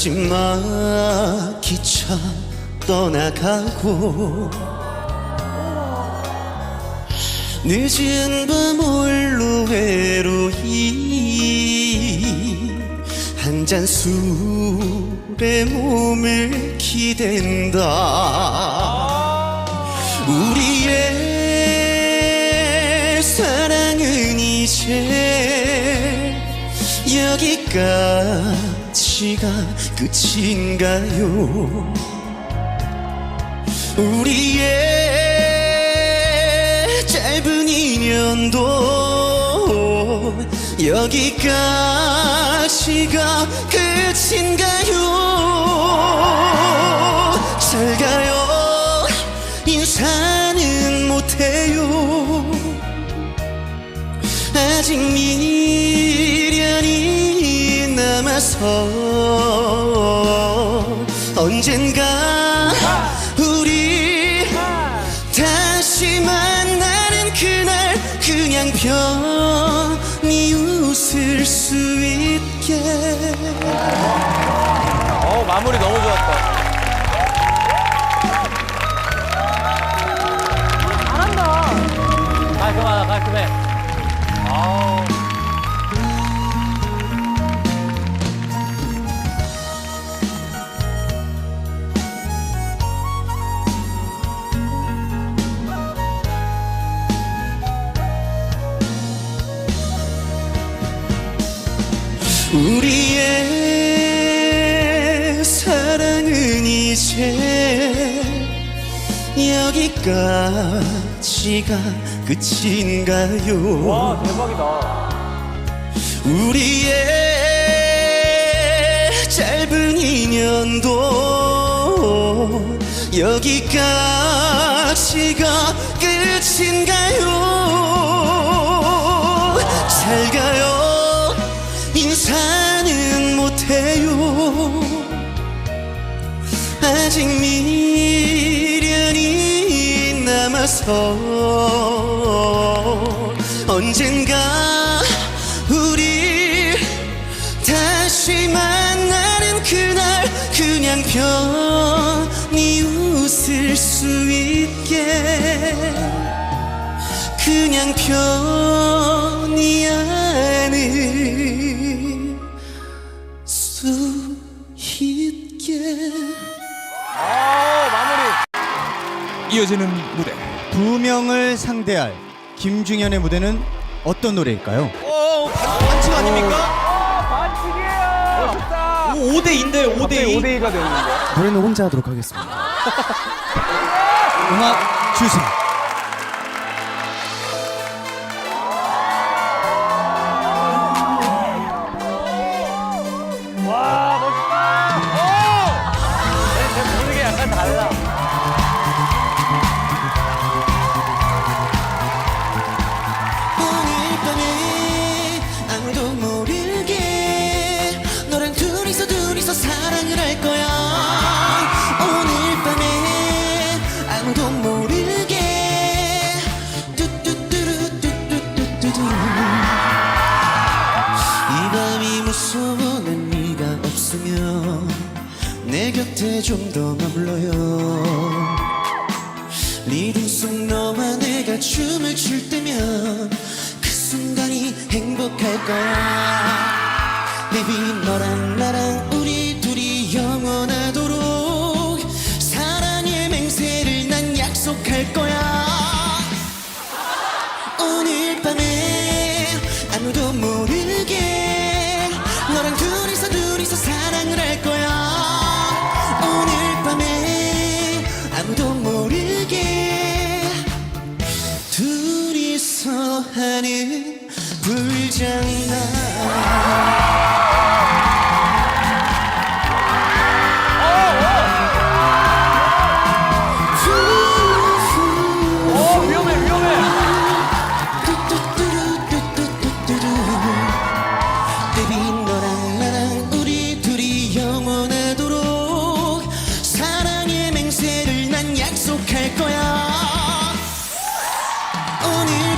마지막 기차 떠나가고. 늦은 밤 홀로 외로이. 한 잔 술에 몸을 기댄다. 우리의 사랑은 이제 여기까지 가 끝인가요? 우리의 짧은 인연도 여기까지가 끝인가요? 잘 가요? 인사는 못해요. 아직 미 남아서 언젠가 우리 다시 만나는 그날 그냥 편히 웃을 수 있게 어 마무리 너무 좋았다. 잘한다. 깔끔하다 깔끔해. 여기까지가 끝인가요 와 대박이다. 우리의 짧은 인연도 여기까지가 끝인가요 잘 가 남아서 언젠가 우리 다시 만나는 그날 그냥 편히 웃을 수 있게 그냥 편히 안을 수 있게 마무리. 이어지는 무대 두 명을 상대할 김중현의 무대는 어떤 노래일까요? 반칙 아닙니까? 반칙이에요. 좋다. 5대 2인데요 5대 2 5대 2가 됐는데. 노래는 혼자 하도록 하겠습니다. 음악 주세요. 곁에 좀 더 머물러요. 리듬 속 너와 내가 춤을 출 때면 그 순간이 행복할 거야. Baby 너랑 나랑 불장난. 어, 거야. 오늘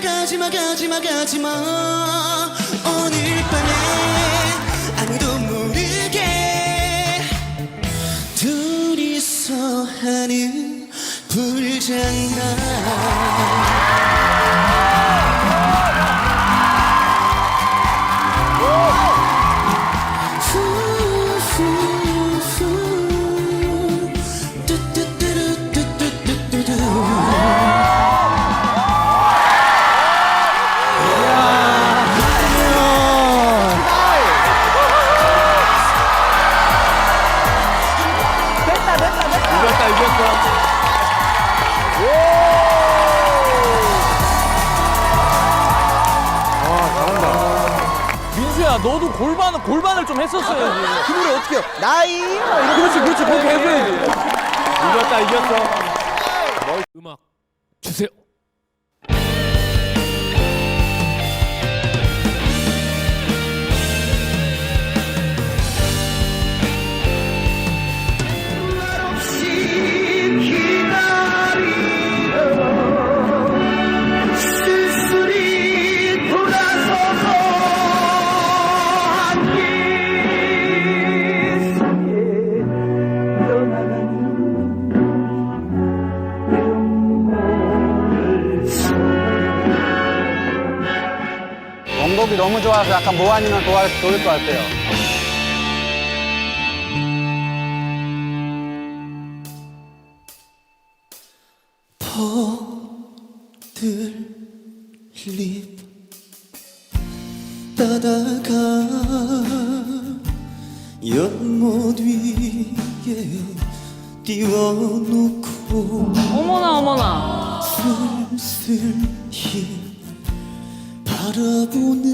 가지마 가지마 가지마 오늘 밤에 아무도 모르게 둘이서 하는 불장난 했었어야지. 그걸 어떻게 해요? 나이 그렇지, 그렇지, 그렇게 해줘야지. 이겼다, 이겼어. 음악 주세요. 곡이 너무 좋아서 약간 모아니면 좋아할 좋을 것 같아요. 들립 따다가 연못 위에 띄워놓고 어머나 어머나 쓸쓸히 바라보는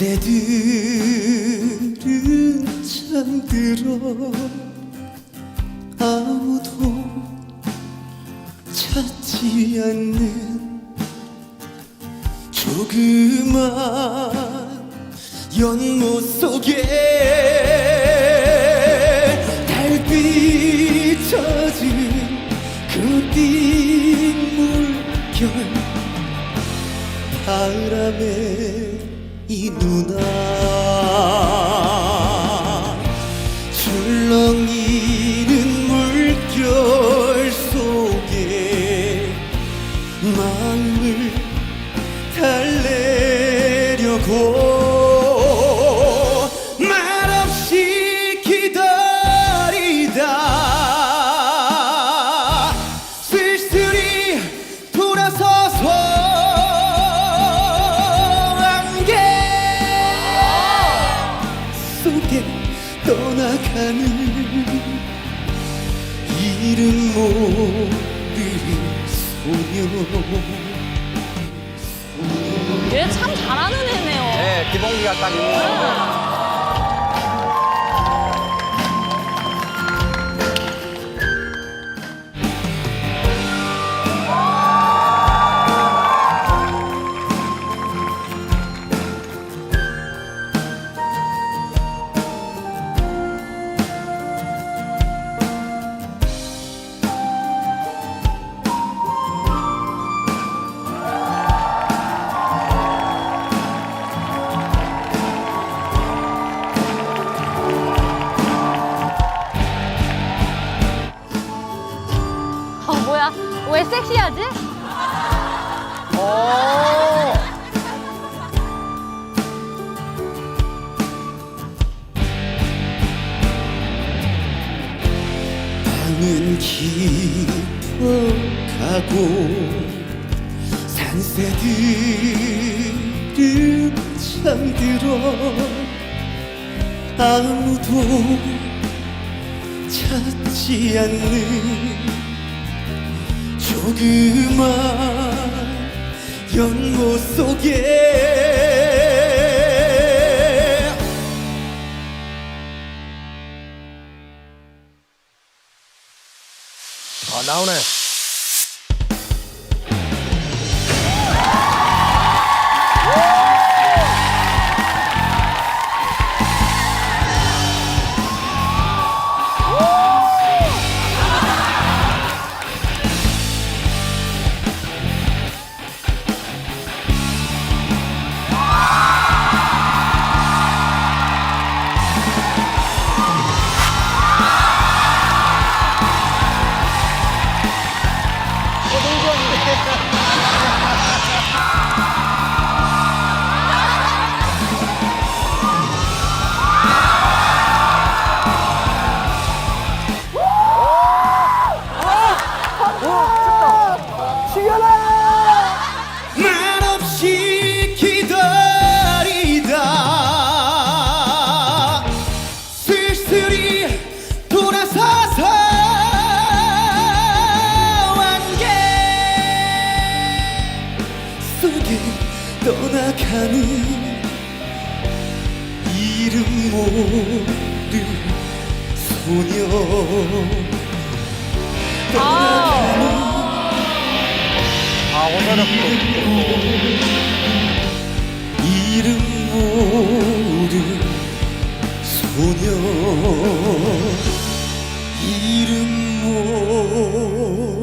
새들은 잠들어. 아무도 찾지 않는 조그만 연못 속에 달빛 젖은 그빛 물결 바람에 이 누나. 출렁이 떠나가는 이름 모르는 소녀. 얘 참 잘하는 애네요. 네, 기본기가 딱 있는 거. 어 산새들은 잠들어 아무도 찾지 않는 조그만 연못 속에 아, 나오네. 소녀 아, 오서력도. 이름 모를 소녀 이름 모를